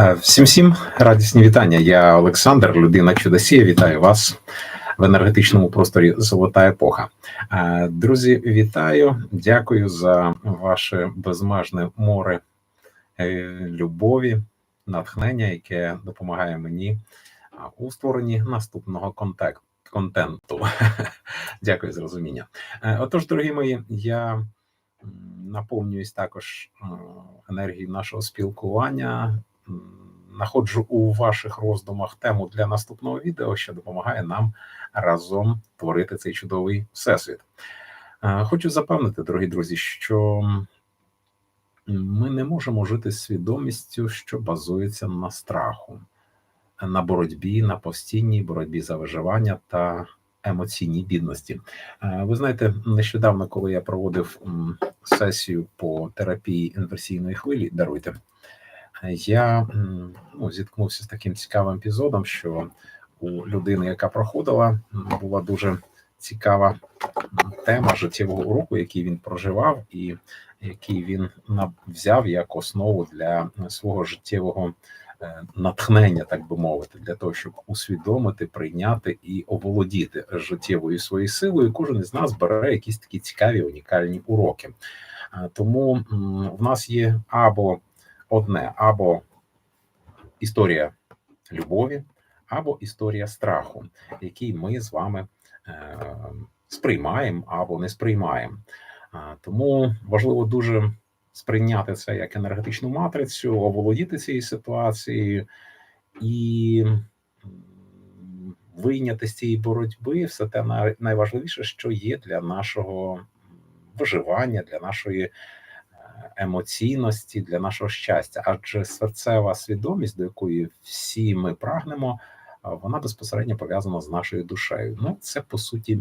Е, Всім всім радісні вітання. Я Олександр, людина чудосія. Вітаю вас в енергетичному просторі Золота епоха. Е, Друзі, вітаю! Дякую за ваше безмежне море е, любові, натхнення, яке допомагає мені у створенні наступного контек- контенту. Дякую за розуміння. Отож, дорогі мої, я наповнююсь також енергією нашого спілкування. Находжу у ваших роздумах тему для наступного відео, що допомагає нам разом творити цей чудовий всесвіт. Е, Хочу запевнити, дорогі друзі, що ми не можемо жити свідомістю, що базується на страху, на боротьбі, на постійній боротьбі за виживання та емоційній бідності. Е, Ви знаєте, нещодавно, коли я проводив сесію по терапії інверсійної хвилі, даруйте, я ну, зіткнувся з таким цікавим епізодом, що у людини, яка проходила, була дуже цікава тема життєвого уроку, який він проживав, і який він взяв як основу для свого життєвого е, натхнення, так би мовити, для того, щоб усвідомити, прийняти і оволодіти життєвою своєю силою. Кожен із нас бере якісь такі цікаві унікальні уроки. Е, Тому в нас є або одне, або історія любові, або історія страху, який ми з вами е, сприймаємо або не сприймаємо. Тому важливо дуже сприйняти це як енергетичну матрицю, оволодіти цією ситуацією і вийняти з цієї боротьби все те найважливіше, що є для нашого виживання, для нашої емоційності, для нашого щастя. Адже серцева свідомість, до якої всі ми прагнемо, вона безпосередньо пов'язана з нашою душею. Ну, це по суті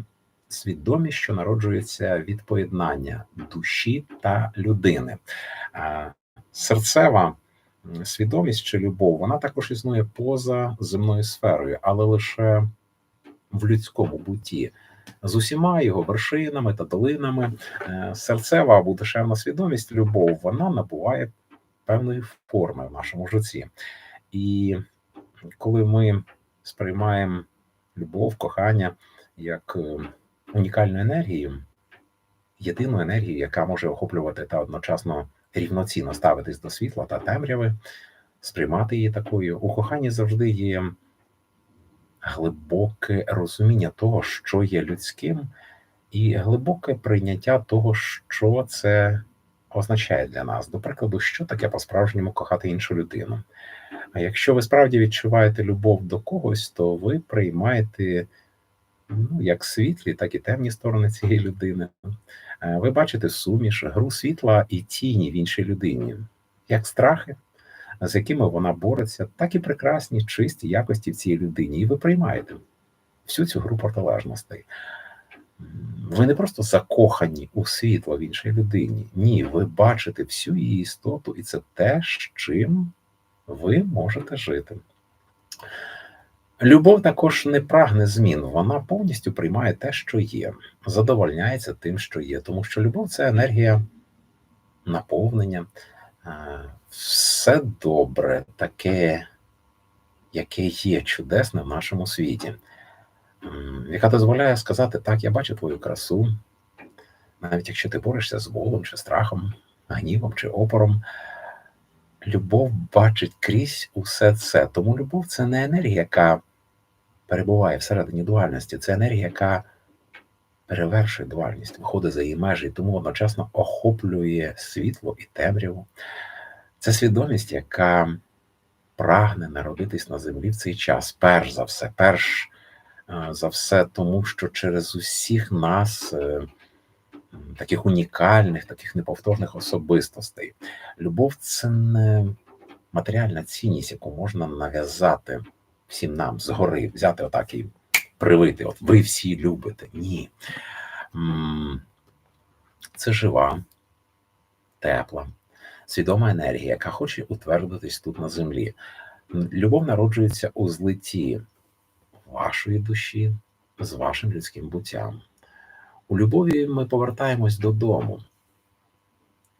свідомість, що народжується від поєднання душі та людини. Серцева свідомість чи любов, вона також існує поза земною сферою, але лише в людському бутті. З усіма його вершинами та долинами е, серцева або душевна свідомість, любов, вона набуває певної форми в нашому житті. І коли ми сприймаємо любов, кохання як е, унікальну енергію, єдину енергію, яка може охоплювати та одночасно рівноцінно ставитись до світла та темряви, сприймати її такою. У коханні завжди є глибоке розуміння того, що є людським, і глибоке прийняття того, що це означає для нас. До прикладу, що таке по-справжньому кохати іншу людину. А якщо ви справді відчуваєте любов до когось, то ви приймаєте ну, як світлі, так і темні сторони цієї людини. Е, Ви бачите суміш, гру світла і тіні в іншій людині, як страхи, з якими вона бореться, так і прекрасні, чисті якості в цій людині. І ви приймаєте всю цю гру протилежностей. Ви не просто закохані у світло в іншій людині. Ні, ви бачите всю її істоту, і це те, з чим ви можете жити. Любов також не прагне змін, вона повністю приймає те, що є, задовольняється тим, що є, тому що любов це енергія наповнення, все добре, таке, яке є чудесне в нашому світі, яка дозволяє сказати: так, я бачу твою красу, навіть якщо ти борешся з болем чи страхом, гнівом чи опором. Любов бачить крізь усе це. Тому любов це не енергія, яка перебуває всередині дуальності, це енергія, яка перевершує дуальність, виходить за її межі, тому одночасно охоплює світло і темряву. Це свідомість, яка прагне народитись на землі в цей час, перш за все, перш е, за все, тому що через усіх нас, е, таких унікальних, таких неповторних особистостей, любов це не матеріальна цінність, яку можна нав'язати всім нам згори, взяти отак і привити. От ви всі любите. Ні. Це жива, тепла, свідома енергія, яка хоче утвердитись тут на землі. Любов народжується у злиті вашої душі з вашим людським буттям. У любові ми повертаємось додому.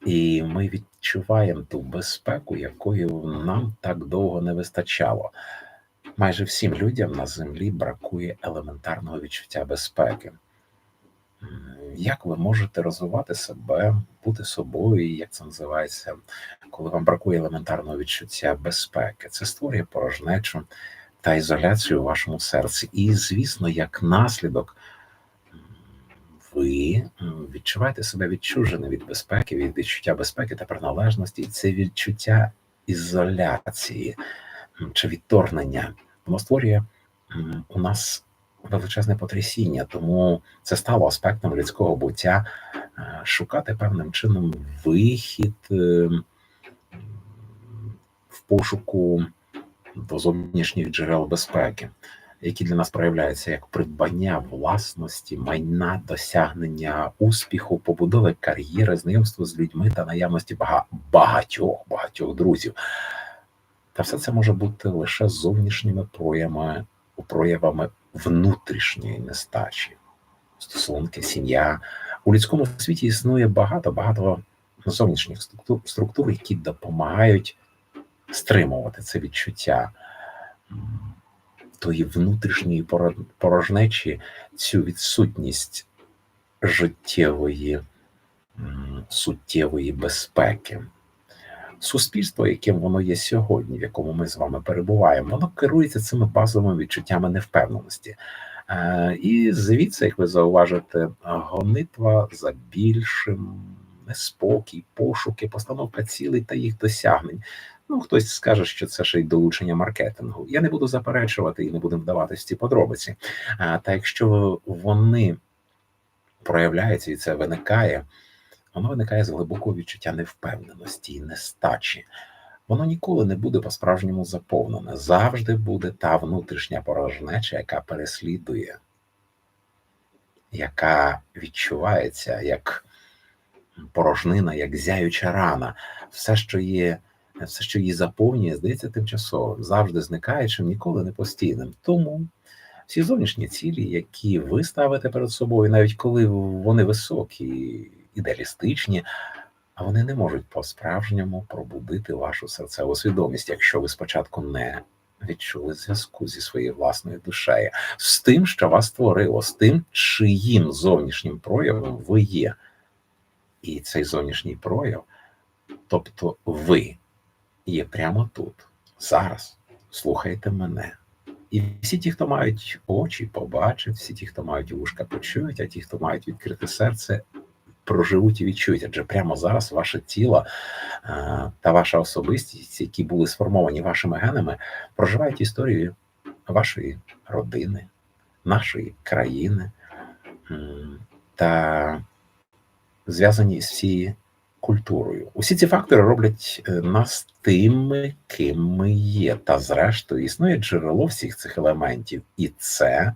І ми відчуваємо ту безпеку, якої нам так довго не вистачало. Майже всім людям на землі бракує елементарного відчуття безпеки. Як ви можете розвивати себе, бути собою, як це називається, коли вам бракує елементарного відчуття безпеки? Це створює порожнечу та ізоляцію у вашому серці. І, звісно, як наслідок, ви відчуваєте себе відчужені від безпеки, від відчуття безпеки та приналежності, і це відчуття ізоляції чи відторгнення, воно створює у нас величезне потрясіння, тому це стало аспектом людського буття е, шукати певним чином вихід е, в пошуку до зовнішніх джерел безпеки, які для нас проявляються як придбання власності, майна, досягнення успіху, побудови кар'єри, знайомство з людьми та наявності багатьох багатьох друзів. Та все це може бути лише зовнішніми проявами, проявами внутрішньої нестачі, стосунки, сім'я. У людському світі існує багато багато зовнішніх структур, які допомагають стримувати це відчуття тої внутрішньої порожнечі, цю відсутність життєвої, суттєвої безпеки. Суспільство, яким воно є сьогодні, в якому ми з вами перебуваємо, воно керується цими базовими відчуттями невпевненості. Е, і звідси, як ви зауважите, гонитва за більшим, неспокій, пошуки, постановка цілей та їх досягнень. Ну, хтось скаже, що це ще й долучення маркетингу. Я не буду заперечувати і не буду вдаватися в ці подробиці. А та якщо вони проявляються і це виникає, воно виникає з глибокого відчуття невпевненості і нестачі. Воно ніколи не буде по-справжньому заповнене. Завжди буде та внутрішня порожнеча, яка переслідує, яка відчувається як порожнина, як зяюча рана, все, що є все, що її заповнює, здається тимчасовим, завжди зникаючим, ніколи не постійним. Тому всі зовнішні цілі, які ви ставите перед собою, навіть коли вони високі, ідеалістичні, а вони не можуть по-справжньому пробудити вашу серцеву свідомість, якщо ви спочатку не відчули зв'язку зі своєю власною душею, з тим, що вас створило, з тим, чиїм зовнішнім проявом ви є. І цей зовнішній прояв, тобто ви є прямо тут, зараз. Слухайте мене. І всі ті, хто мають очі, побачать, всі ті, хто мають вушка, почують, а ті, хто мають відкрите серце, проживуть і відчують. Адже прямо зараз ваше тіло е, та ваша особистість, які були сформовані вашими генами, проживають історію вашої родини, нашої країни та зв'язані з всією культурою. Усі ці фактори роблять е, нас тими, ким ми є. Та, зрештою, існує джерело всіх цих елементів, і це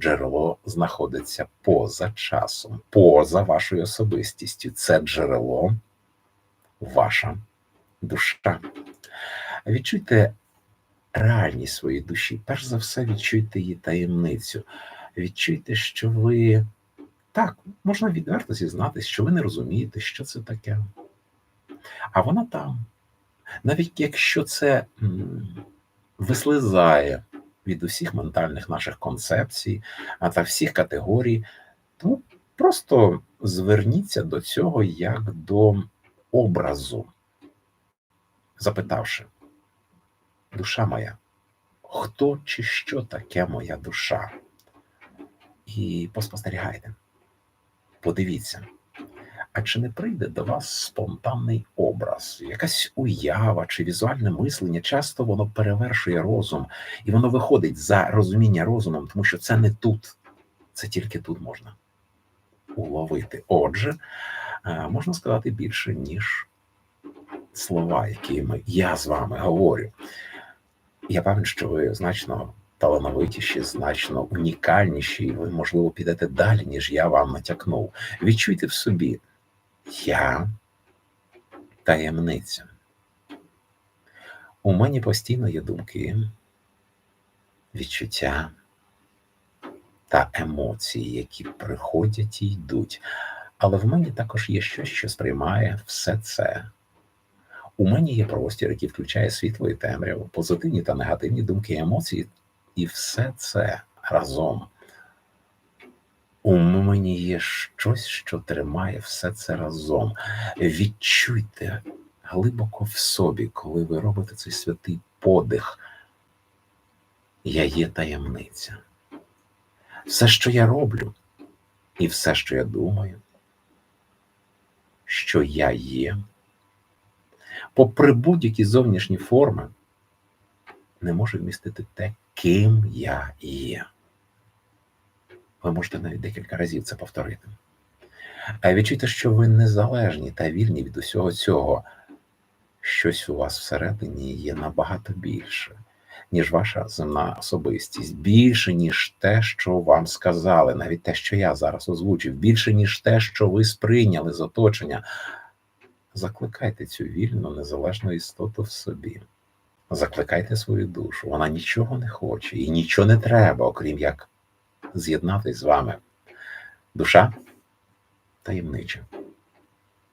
джерело знаходиться поза часом, поза вашою особистістю. Це джерело ваша душа. Відчуйте реальність своєї душі. Перш за все, відчуйте її таємницю. Відчуйте, що ви так, можна відверто зізнатися, що ви не розумієте, що це таке. А вона там. Навіть якщо це вислизає від усіх ментальних наших концепцій, та всіх категорій, то просто зверніться до цього як до образу, запитавши, душа моя, хто чи що таке моя душа? І поспостерігайте. Подивіться, а чи не прийде до вас спонтанний образ, якась уява чи візуальне мислення? Часто воно перевершує розум, і воно виходить за розуміння розумом, тому що це не тут, це тільки тут можна уловити. Отже, е, можна сказати більше, ніж слова, якими я з вами говорю. Я певен, що ви значно талановитіші, значно унікальніші, і ви, можливо, підете далі, ніж я вам натякнув. Відчуйте в собі, я таємниця. У мене постійно є думки, відчуття та емоції, які приходять і йдуть. Але в мені також є щось, що сприймає все це. У мені є простір, який включає світло і темряву, позитивні та негативні думки і емоції, і все це разом. У мені є щось, що тримає все це разом. Відчуйте глибоко в собі, коли ви робите цей святий подих. Я є таємниця. Все, що я роблю, і все, що я думаю, що я є, попри будь-які зовнішні форми, не може вмістити те, ким я є. Ви можете навіть декілька разів це повторити. А відчуйте, що ви незалежні та вільні від усього цього. Щось у вас всередині є набагато більше, ніж ваша земна особистість, більше, ніж те, що вам сказали, навіть те, що я зараз озвучив, більше, ніж те, що ви сприйняли з оточення. Закликайте цю вільну, незалежну істоту в собі. Закликайте свою душу. Вона нічого не хоче і нічого не треба, окрім як з'єднатись з вами. Душа таємнича,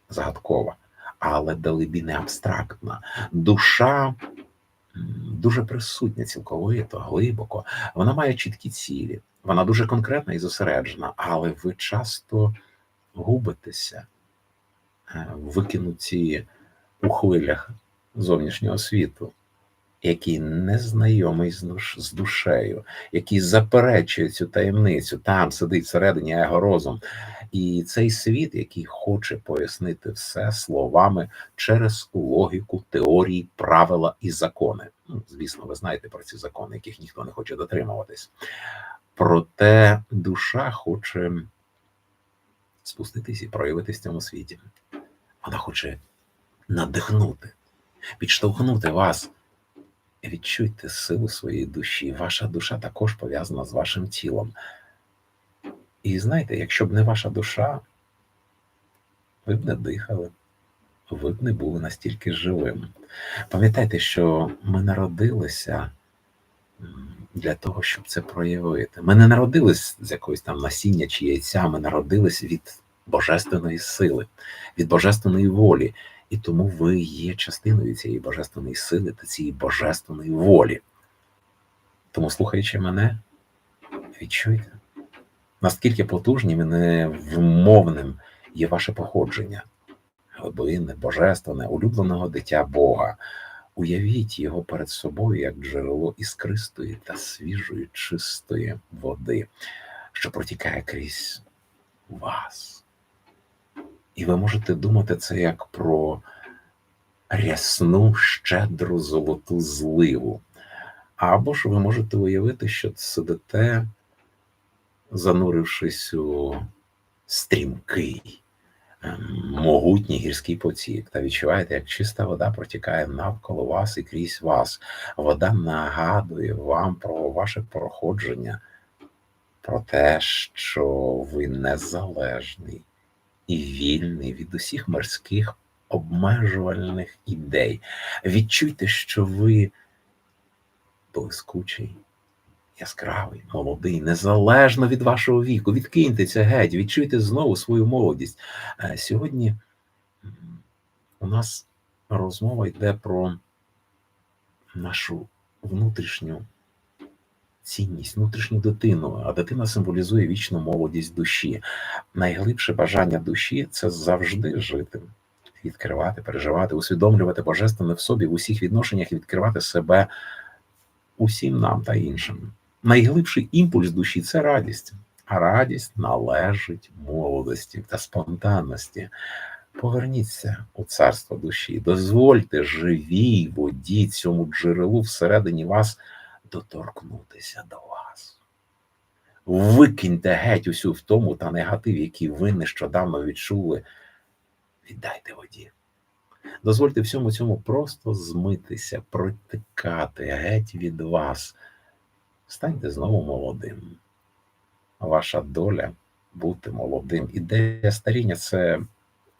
загадкова, але далебі не абстрактна. Душа дуже присутня, цілковито, глибоко. Вона має чіткі цілі, вона дуже конкретна і зосереджена, але ви часто губитеся, е, викинуті у хвилях зовнішнього світу який не знайомий з, з душею, який заперечує цю таємницю, там сидить всередині його розум. І цей світ, який хоче пояснити все словами через логіку, теорії, правила і закони. Ну, звісно, ви знаєте про ці закони, яких ніхто не хоче дотримуватись. Проте душа хоче спуститись і проявитись в цьому світі. Вона хоче надихнути, підштовхнути вас Відчуйте силу своєї душі. Ваша душа також пов'язана з вашим тілом. І знаєте, якщо б не ваша душа, ви б не дихали, ви б не були настільки живим. Пам'ятайте, що ми народилися для того, щоб це проявити. Ми не народились з якоїсь там насіння чи яйця, ми народились від божественної сили, від божественної волі. І тому ви є частиною цієї божественної сили та цієї божественної волі. Тому, слухаючи мене, відчуйте, наскільки потужним і невмовним є ваше походження, глибинне, божественне, улюбленого дитя Бога. Уявіть його перед собою як джерело іскристої та свіжої, чистої води, що протікає крізь вас. І ви можете думати це як про рясну, щедру золоту зливу. Або ж ви можете уявити, що сидите, занурившись у стрімкий, ем, могутній гірський потік, та відчуваєте, як чиста вода протікає навколо вас і крізь вас. Вода нагадує вам про ваше проходження, про те, що ви незалежний і вільний від усіх морських обмежувальних ідей. Відчуйте, що ви блискучий, яскравий, молодий, незалежно від вашого віку. Відкиньте це геть, відчуйте знову свою молодість. Е, сьогодні у нас розмова йде про нашу внутрішню цінність, внутрішню дитину, а дитина символізує вічну молодість душі. Найглибше бажання душі це завжди жити, відкривати, переживати, усвідомлювати божественне в собі в усіх відношеннях і відкривати себе усім нам та іншим. Найглибший імпульс душі це радість, а радість належить молодості та спонтанності. Поверніться у царство душі, дозвольте живій воді цьому джерелу всередині вас доторкнутися до вас. Викиньте геть усю втому та негатив, який ви нещодавно відчули. Віддайте воді. Дозвольте всьому цьому просто змитися, протикати геть від вас. Станьте знову молодим. Ваша доля бути молодим. Ідея старіння це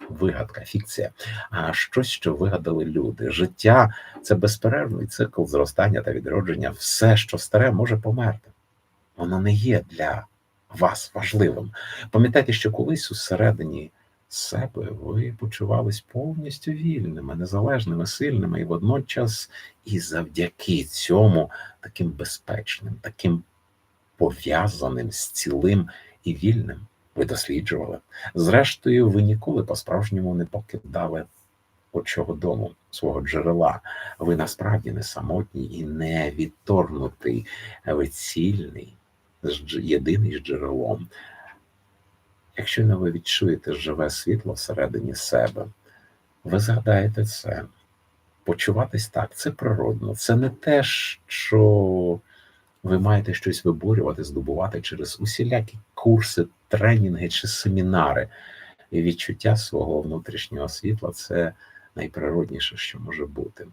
вигадка, фікція, а щось, що вигадали люди. Життя це безперервний цикл зростання та відродження. Все, що старе, може померти. Воно не є для вас важливим. Пам'ятайте, що колись усередині себе ви почувались повністю вільними, незалежними, сильними, і водночас і завдяки цьому таким безпечним, таким пов'язаним з цілим і вільним. Ви досліджували. Зрештою, ви ніколи по-справжньому не покидали очого дому, свого джерела. Ви насправді не самотній і не відторгнутий, ви цільний, єдиний з джерелом. Якщо не ви відчуєте живе світло всередині себе, ви згадаєте це. Почуватись так, це природно, це не те, що ви маєте щось виборювати, здобувати через усілякі курси, тренінги чи семінари. І відчуття свого внутрішнього світла це найприродніше, що може бути.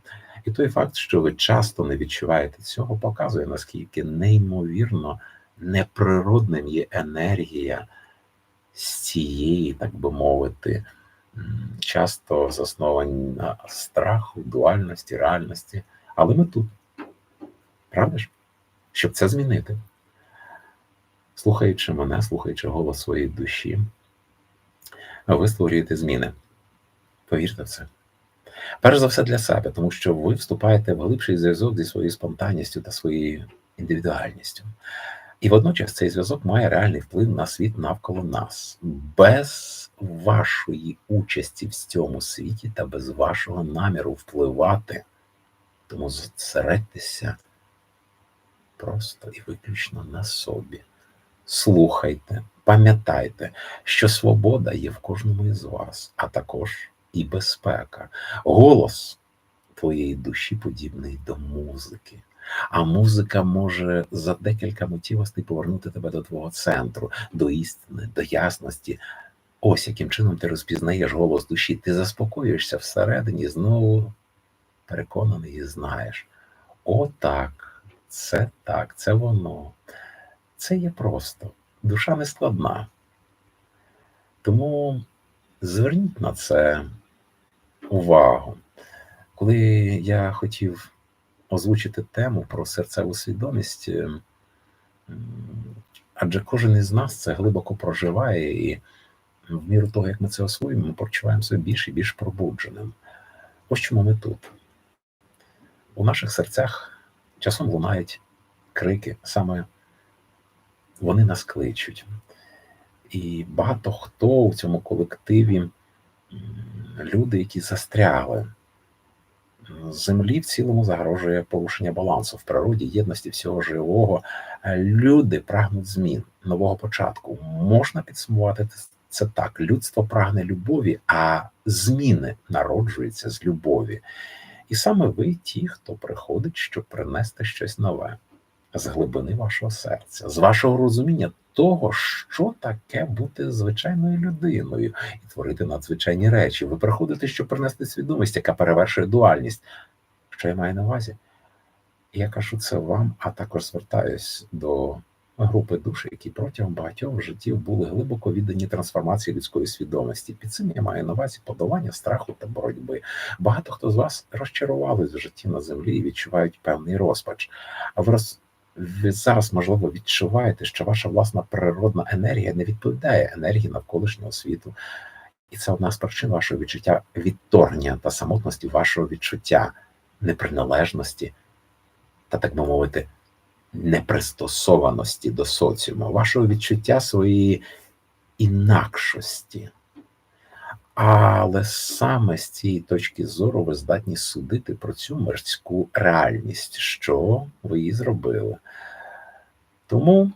І той факт, що ви часто не відчуваєте цього, показує наскільки неймовірно неприродним є енергія з цієї, так би мовити, часто засновані на страху, дуальності, реальності. Але ми тут, правда ж? Щоб це змінити, слухаючи мене, слухаючи голос своєї душі, ви створюєте зміни. Повірте в це. Перш за все для себе, тому що ви вступаєте в глибший зв'язок зі своєю спонтанністю та своєю індивідуальністю. І водночас цей зв'язок має реальний вплив на світ навколо нас, без вашої участі в цьому світі та без вашого наміру впливати. Тому зосередьтеся просто і виключно на собі. Слухайте, пам'ятайте, що свобода є в кожному із вас, а також і безпека. Голос твоєї душі подібний до музики. А музика може за декілька мотивостей повернути тебе до твого центру, до істини, до ясності. Ось яким чином ти розпізнаєш голос душі, ти заспокоюєшся всередині, знову переконаний і знаєш. О, так, це так, це воно. Це є просто. Душа не складна. Тому зверніть на це увагу. Коли я хотів озвучити тему про серцеву свідомість, ем, адже кожен із нас це глибоко проживає, і в міру того, як ми це освоїмо, ми почуваємо себе більш і більш пробудженим. Ось чому ми тут. У наших серцях часом лунають крики, саме вони нас кличуть. І багато хто у цьому колективі люди, які застрягли. Землі в цілому загрожує порушення балансу в природі, єдності всього живого. Люди прагнуть змін нового початку. Можна підсумувати це так: людство прагне любові, а зміни народжуються з любові. І саме ви ті, хто приходить, щоб принести щось нове з глибини вашого серця, з вашого розуміння того, що таке бути звичайною людиною і творити надзвичайні речі. Ви приходите, щоб принести свідомість, яка перевершує дуальність. Що я маю на увазі? Я кажу це вам, а також звертаюсь до групи душі, які протягом багатьох життів були глибоко віддані трансформації людської свідомості. Під цим я маю на увазі подолання страху та боротьби. Багато хто з вас розчарувались в житті на землі і відчувають певний розпач. А ви роз ви зараз, можливо, відчуваєте, що ваша власна природна енергія не відповідає енергії навколишнього світу. І це одна з причин вашого відчуття відторгнення та самотності, вашого відчуття неприналежності та, так би мовити, непристосованості до соціуму, вашого відчуття своєї інакшості. Але саме з цієї точки зору ви здатні судити про цю мирську реальність, що ви її зробили. Тому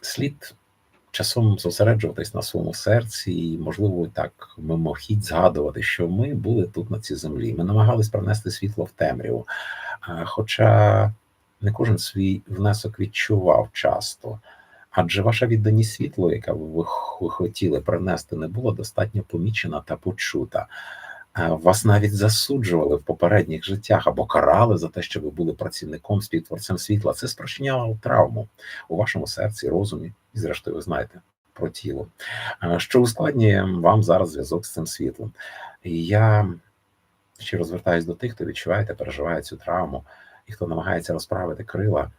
слід часом зосереджуватись на своєму серці, і, можливо, так мимохідь згадувати, що ми були тут на цій землі. Ми намагались принести світло в темряву. Хоча не кожен свій внесок відчував часто. Адже ваша відданість світлу, яка ви хотіли принести, не була достатньо помічена та почута. Вас навіть засуджували в попередніх життях або карали за те, що ви були працівником співтворцем світла. Це спричиняло травму у вашому серці, розумі, і, зрештою, ви знаєте про тіло, що ускладнює вам зараз зв'язок з цим світлом. І я ще розвертаюсь до тих, хто відчуває та переживає цю травму, і хто намагається розправити крила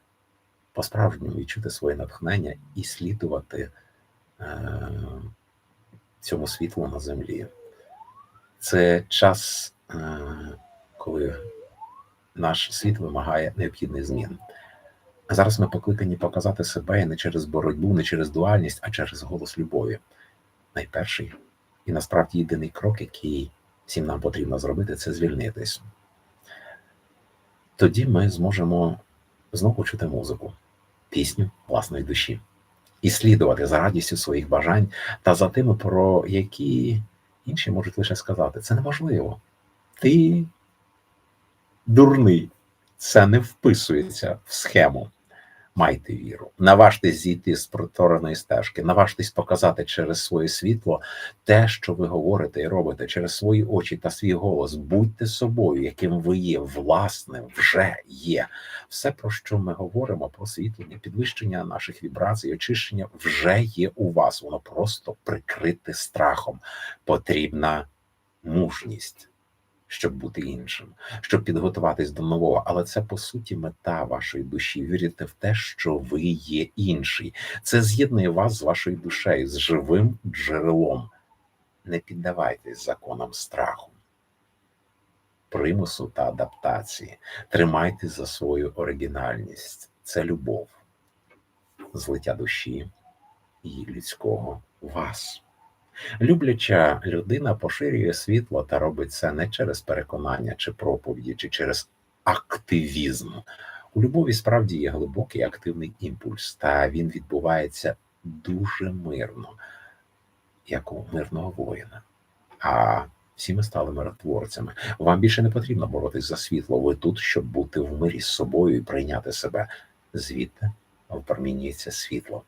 по-справжньому відчути своє натхнення і слідувати е, цьому світлу на землі. Це час, е, коли наш світ вимагає необхідних змін. Зараз ми покликані показати себе не через боротьбу, не через дуальність, а через голос любові. Найперший і насправді єдиний крок, який всім нам потрібно зробити, це звільнитись. Тоді ми зможемо знову чути музику, пісню власної душі і слідувати за радістю своїх бажань та за тими, про які інші можуть лише сказати: це неможливо. Ти дурний, це не вписується в схему. Майте віру, наважтесь зійти з протореної стежки, наважтесь показати через своє світло те, що ви говорите і робите, через свої очі та свій голос. Будьте собою, яким ви є, власним вже є. Все, про що ми говоримо, просвітлення, підвищення наших вібрацій, очищення вже є у вас. Воно просто прикрите страхом. Потрібна мужність щоб бути іншим, щоб підготуватись до нового. Але це по суті мета вашої душі. Вірите в те, що ви є інший. Це з'єднує вас з вашою душею, з живим джерелом. Не піддавайтесь законам страху, примусу та адаптації. Тримайтесь за свою оригінальність. Це любов, злиття душі і людського вас. Любляча людина поширює світло та робить це не через переконання чи проповіді, чи через активізм. У любові справді є глибокий активний імпульс, та він відбувається дуже мирно, як у мирного воїна. А всі ми стали миротворцями. Вам більше не потрібно боротись за світло. Ви тут, щоб бути в мирі з собою і прийняти себе. Звідти впромінюється світло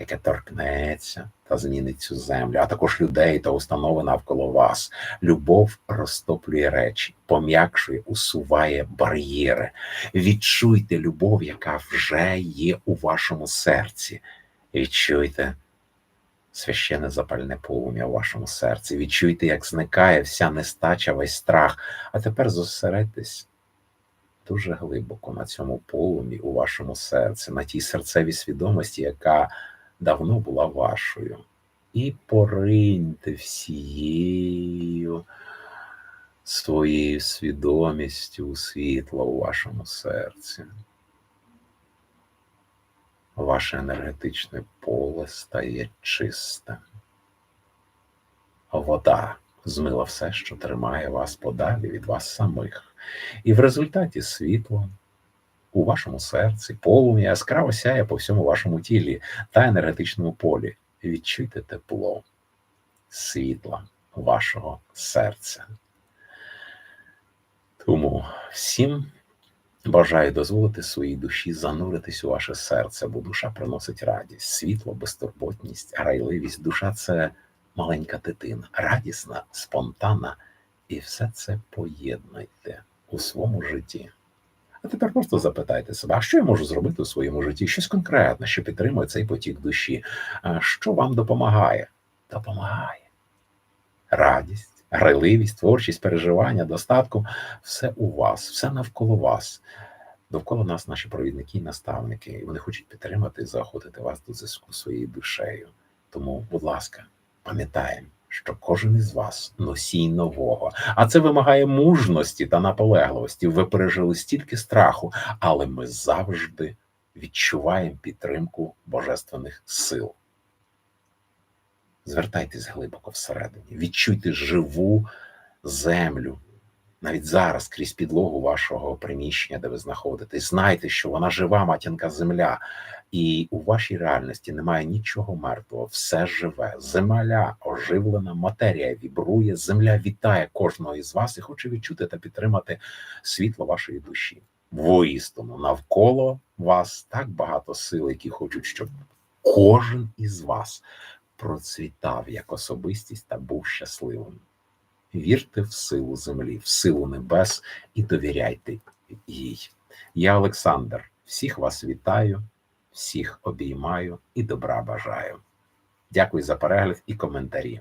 яке торкнеться та змінить цю землю, а також людей та установи навколо вас. Любов розтоплює речі, пом'якшує, усуває бар'єри. Відчуйте любов, яка вже є у вашому серці. Відчуйте священне запальне полум'я у вашому серці. Відчуйте, як зникає вся нестача, весь страх. А тепер зосередьтесь. Дуже глибоко на цьому полумі у вашому серці, на тій серцевій свідомості, яка давно була вашою. І пориньте всією своєю свідомістю у світло у вашому серці. Ваше енергетичне поле стає чистим. Вода змила все, що тримає вас подалі від вас самих, і в результаті світло у вашому серці, полум'я яскраво сяє по всьому вашому тілі та енергетичному полі. Відчуйте тепло, світла вашого серця. Тому всім бажаю дозволити своїй душі зануритись у ваше серце, бо душа приносить радість, світло, безтурботність, райливість. Душа це маленька дитина, радісна, спонтанна, і все це поєднайте у своєму житті. А тепер просто запитайте себе, а що я можу зробити у своєму житті? Щось конкретне, що підтримує цей потік душі. Що вам допомагає? Допомагає. Радість, грайливість, творчість, переживання, достатку все у вас, все навколо вас. Довкола нас наші провідники і наставники, і вони хочуть підтримати і заохотити вас до зв'язку своєю душею. Тому, будь ласка, пам'ятаємо що кожен із вас носій нового, а це вимагає мужності та наполегливості. Ви пережили стільки страху, але ми завжди відчуваємо підтримку божественних сил. Звертайтесь глибоко всередині, відчуйте живу землю. Навіть зараз крізь підлогу вашого приміщення, де ви знаходитесь, знайте, що вона жива матінка земля, і у вашій реальності немає нічого мертвого, все живе. Земля оживлена, матерія вібрує, земля вітає кожного із вас і хоче відчути та підтримати світло вашої душі. Воістину навколо вас так багато сил, які хочуть, щоб кожен із вас процвітав як особистість та був щасливим. Вірте в силу землі, в силу небес і довіряйте їй. Я Олександр, всіх вас вітаю всіх обіймаю і добра бажаю. Дякую за перегляд і коментарі.